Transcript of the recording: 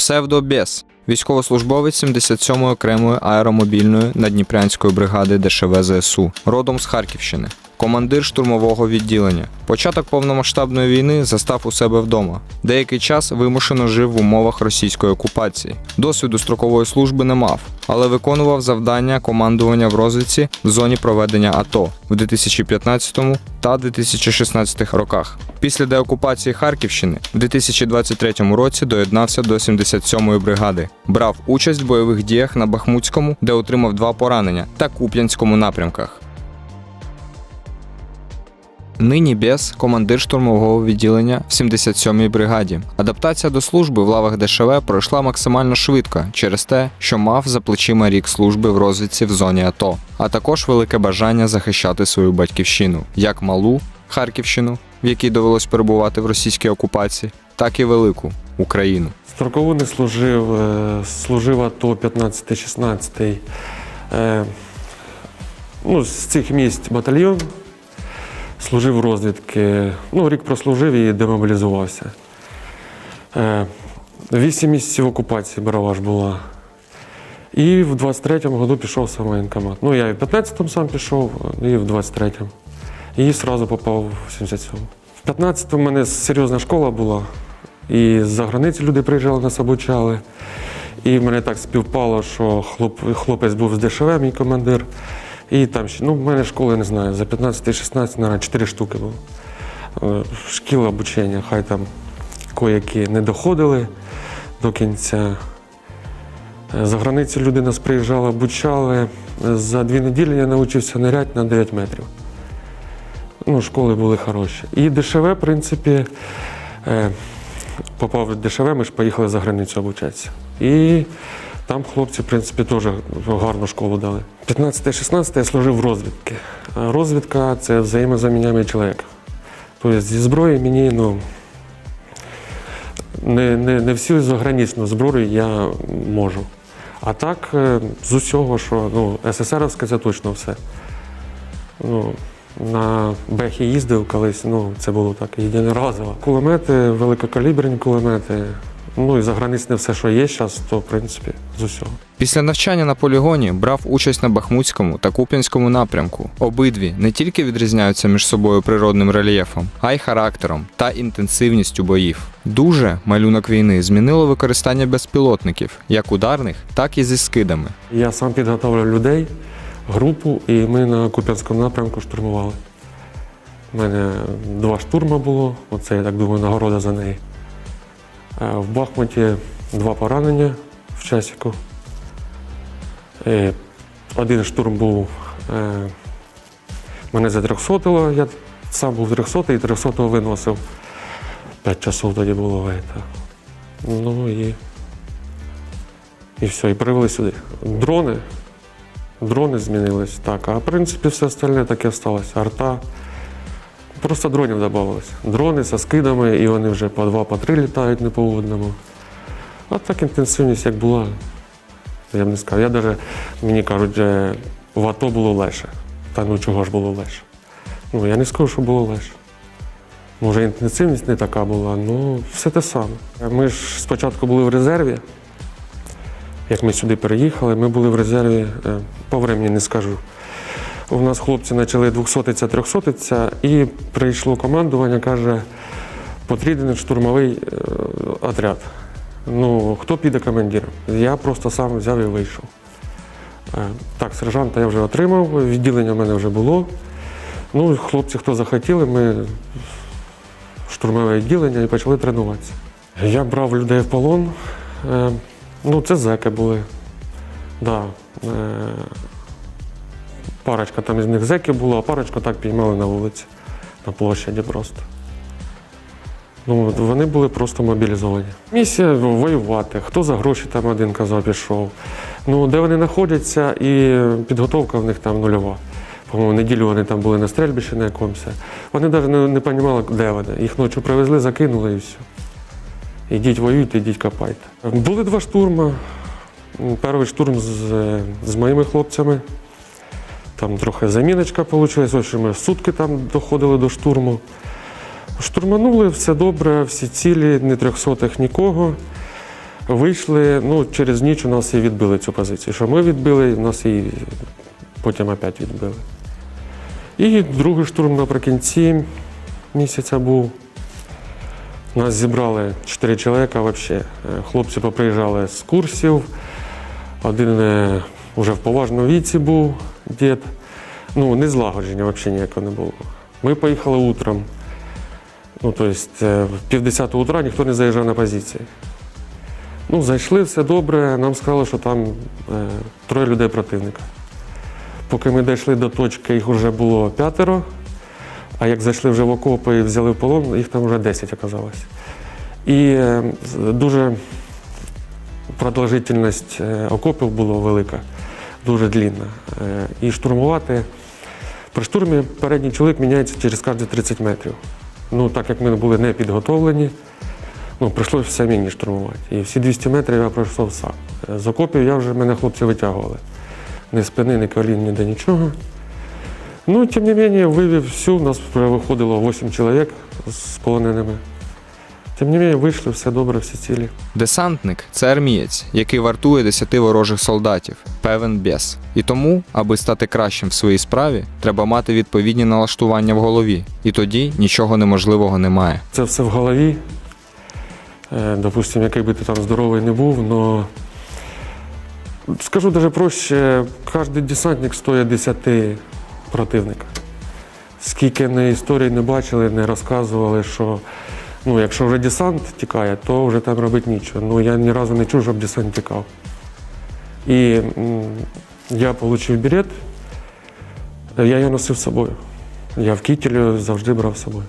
Псевдобєс. Військовослужбовець 77-ї окремої аеромобільної надніпрянської бригади ДШВ ЗСУ, родом з Харківщини, командир штурмового відділення. Початок повномасштабної війни застав у себе вдома. Деякий час вимушено жив в умовах російської окупації. Досвіду строкової служби не мав, але виконував завдання командування в розвідці в зоні проведення АТО в 2015 та 2016 роках. Після деокупації Харківщини в 2023 році доєднався до 77-ї бригади. Брав участь в бойових діях на Бахмутському, де отримав два поранення, та Куп'янському напрямках. Нині Бєс – командир штурмового відділення в 77-й бригаді. Адаптація до служби в лавах ДШВ пройшла максимально швидко через те, що мав за плечима рік служби в розвідці в зоні АТО, а також велике бажання захищати свою батьківщину, як малу Харківщину, в якій довелось перебувати в російській окупації, так і велику Україну. Строкову не служив, е, служив АТО 15-16. Е, Ну, з цих місць батальйон. Служив розвідки. Ну, рік прослужив і демобілізувався. Е, Вісім місяців окупації Бараваш була. І в 23-му году пішов сам воєнкомат. Ну, я і в 15-му сам пішов, і в 23-му. І одразу попав в 77-му. В 15-му в мене серйозна школа була. І з-за границі люди приїжджали, нас обучали. І в мене так співпало, що хлоп, хлопець був з ДШВ, мій командир. І там ще, ну, в мене школи не знаю, за 15-16, мабуть, 4 штуки було. Е, Шкіл обучення, хай там коякі не доходили до кінця. Е, За границю люди нас приїжджали, обучали. За дві неділі я навчився ниряти на 9 метрів. Ну, школи були хороші. І ДШВ, в принципі, е, попав в ДШВ, ми ж поїхали за границю обучатися. І там хлопці, в принципі, теж гарну школу дали. 15-16 я служив в розвідці. Розвідка це взаємозаміняємий чоловік. Тобто зі зброї мені ну, не, не, не всю заграничну зброю я можу. А так, е, з усього, що ну, СССРівське це точно все. Ну, на Бехі їздив колись, ну це було так єдиноразово. Кулемети, великокаліберні кулемети. Ну і заграничне все, що є зараз, то в принципі з усього. Після навчання на полігоні брав участь на Бахмутському та Куп'янському напрямку. Обидві не тільки відрізняються між собою природним рельєфом, а й характером та інтенсивністю боїв. Дуже малюнок війни змінило використання безпілотників, як ударних, так і зі скидами. Я сам підготовлю людей, групу, і ми на Куп'янському напрямку штурмували. У мене два штурма було, оце, я так думаю, нагорода за неї. Е, В Бахмуті два поранення в часіку. Е, Один штурм був, е, мене затрьохсотило, я сам був 300 і 300 виносив. П'ять часов тоді було. Ну і, і все, і привели сюди. Дрони. Дрони змінились, так. А в принципі все остальне таке осталось. Арта. Просто дронів додавалось. Дрони зі скидами, і вони вже по два, по три літають не по одному. А так інтенсивність як була, я б не сказав. Я навіть, мені кажуть, в АТО було легше. Та ну чого ж було легше? Ну, я не скажу, що було легше. Може, інтенсивність не така була, ну все те саме. Ми ж спочатку були в резерві. Як ми сюди переїхали, ми були в резерві, е, по времені не скажу. У нас хлопці почали 200-ця, 300-ця, і прийшло командування, каже, потрібен штурмовий е, отряд. Ну, хто піде командиром? Я просто сам взяв і вийшов. Е, Так, сержанта я вже отримав, відділення в мене вже було. Ну, хлопці, хто захотіли, ми штурмове відділення і почали тренуватися. Я брав людей в полон. Е, Ну, це зеки були. Да. Парочка там із них зеків було, а парочку так піймали на вулиці, на площаді просто. Ну, вони були просто мобілізовані. Місія воювати. Хто за гроші там один казав, пішов. Ну, де вони знаходяться, і підготовка в них там нульова. По-моєму, неділю вони там були на стрельбищі на якомусь. Вони навіть не, не розуміли, де вони. Їх ночі привезли, закинули і все. Ідіть воюйте, ідіть копайте. Були два штурми. Перший штурм з, з моїми хлопцями. Там трохи заміночка вийшла, що ми сутки там доходили до штурму. Штурманули, все добре, всі цілі, не трьохсотих нікого. Вийшли, ну, через ніч у нас і відбили цю позицію. Що ми відбили, нас і потім опять відбили. І другий штурм наприкінці місяця був. Нас зібрали чотири чоловіка взагалі. Хлопці поприїжджали з курсів. Один вже в поважному віці був дід. Ну, не злагодження взагалі ніякого не було. Ми поїхали утром. Ну, тобто, в півдесятого утра ніхто не заїжджав на позиції. Ну, зайшли, все добре. Нам сказали, що там е, троє людей противника. Поки ми дійшли до точки, їх вже було п'ятеро. А як зайшли вже в окопи і взяли в полон, їх там вже 10 оказалось. І е, дуже продовжительність е, окопів була велика, дуже длінна. Е, І штурмувати. При штурмі передній чоловік міняється через кожні 30 метрів. Ну, так як ми були не підготовлені, ну, прийшлося все мені штурмувати. І всі 200 метрів я пройшов сам. Е, З окопів я вже мене хлопці витягували. Ні спини, ні колін, ніде нічого. Ну, тим не менее, вивів всю, у нас виходило 8 чоловік з полоненими. Тим не менее, вийшли, все добре, всі цілі. Десантник це армієць, який вартує десяти ворожих солдатів, певен бєс. І тому, аби стати кращим в своїй справі, треба мати відповідні налаштування в голові. І тоді нічого неможливого немає. Це все в голові. Е, Допустим, який би ти там здоровий не був, але скажу навіть проще, кожен десантник стоїть 10 противника. Скільки не історій не бачили, не розказували, що ну, якщо вже десант тікає, то вже там робити нічого. Ну, я ні разу не чув, щоб десант тікав. І я отримав берет, я його носив з собою. Я в кітелі завжди брав з собою.